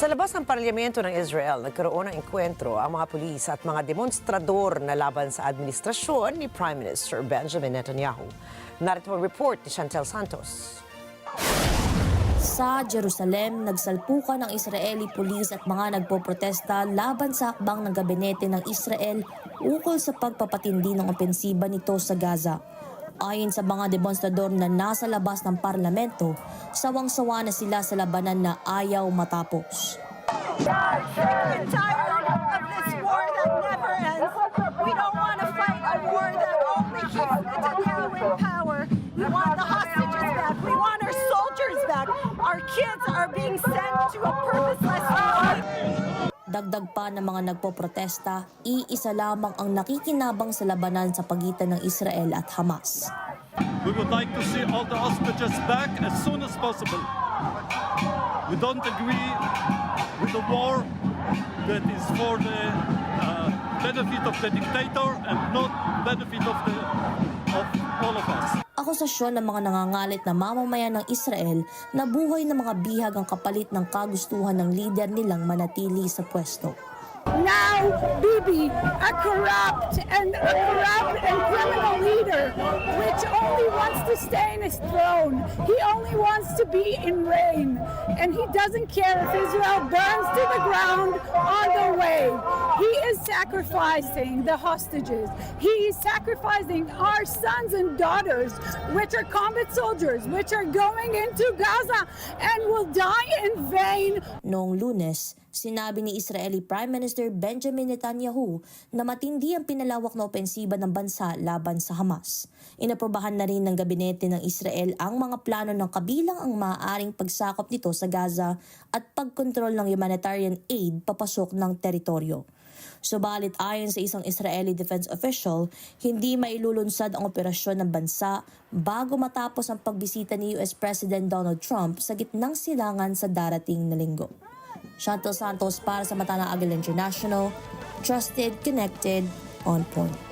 Sa labas ng parlamento ng Israel, nagkaroon ng enkwentro ang mga pulis at mga demonstrador na laban sa administrasyon ni Prime Minister Benjamin Netanyahu. Narito ang report ni Chantel Santos. Sa Jerusalem, nagsalpukan ng Israeli police at mga nagpoprotesta laban sa hakbang ng gabinete ng Israel ukol sa pagpapatindi ng opensiba nito sa Gaza. Ayon sa mga demonstrador na nasa labas ng parlamento, sawang-sawa na sila sa labanan na ayaw matapos. Our kids are being sent to a purposeless. Dagdag pa ng mga nagpoprotesta, iisa lamang ang nakikinabang sa labanan sa pagitan ng Israel at Hamas. We would like to see all the hostages back as soon as possible. We don't agree with the war that is for the uh, benefit of the dictator and not benefit of the of all of us. Akusasyon ng mga nangangalit na mamamayan ng Israel na buhay ng mga bihag ang kapalit ng kagustuhan ng lider nilang manatili sa pwesto. Now, Bibi, a corrupt and a corrupt and criminal leader, which only wants to stay in his throne. He only wants to be in reign, and he doesn't care if Israel burns to the ground on the way. He is sacrificing the hostages. He is sacrificing our sons and daughters, which are combat soldiers, which are going into Gaza and will die in vain Noong lunes, sinabi ni Israeli Prime Minister Benjamin Netanyahu na matindi ang pinalawak na opensiba ng bansa laban sa Hamas. Inaprobahan na rin ng gabinete ng Israel ang mga plano ng kabilang ang maaaring pagsakop nito sa Gaza at pagkontrol ng humanitarian aid papasok ng teritoryo. Subalit ayon sa isang Israeli defense official, hindi mailulunsad ang operasyon ng bansa bago matapos ang pagbisita ni US President Donald Trump sa gitnang silangan sa darating na linggo. Chantal Santos para sa Mata ng Agil International, Trusted, Connected, On Point.